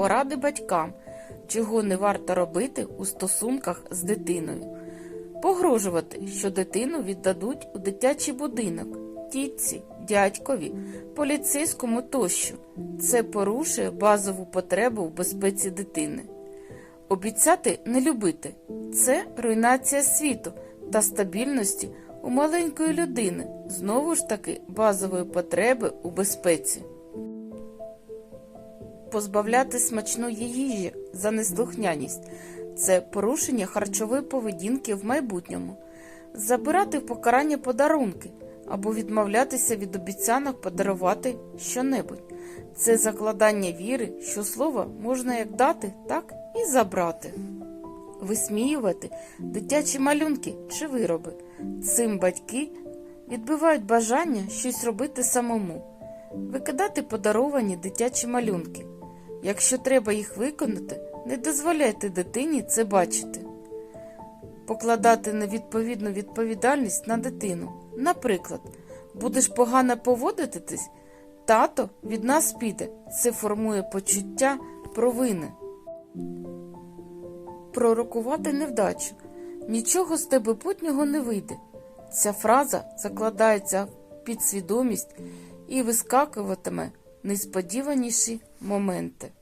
Поради батькам, чого не варто робити у стосунках з дитиною. Погрожувати, що дитину віддадуть у дитячий будинок, тітці, дядькові, поліцейському тощо. Це порушує базову потребу в безпеці дитини. Обіцяти не любити це руйнація світу та стабільності у маленької людини, знову ж таки базової потреби у безпеці. Позбавляти смачної їжі за неслухняність це порушення харчової поведінки в майбутньому, забирати в покарання подарунки або відмовлятися від обіцянок подарувати щонебудь. Це закладання віри, що слово можна як дати, так і забрати. Висміювати дитячі малюнки чи вироби. Цим батьки відбивають бажання щось робити самому, викидати подаровані дитячі малюнки. Якщо треба їх виконати, не дозволяйте дитині це бачити. Покладати невідповідну відповідальність на дитину. Наприклад, будеш погано поводитись, тато від нас піде. Це формує почуття провини. Пророкувати невдачу. Нічого з тебе путнього не вийде. Ця фраза закладається в підсвідомість і вискакуватиме в несподіваніші моменти.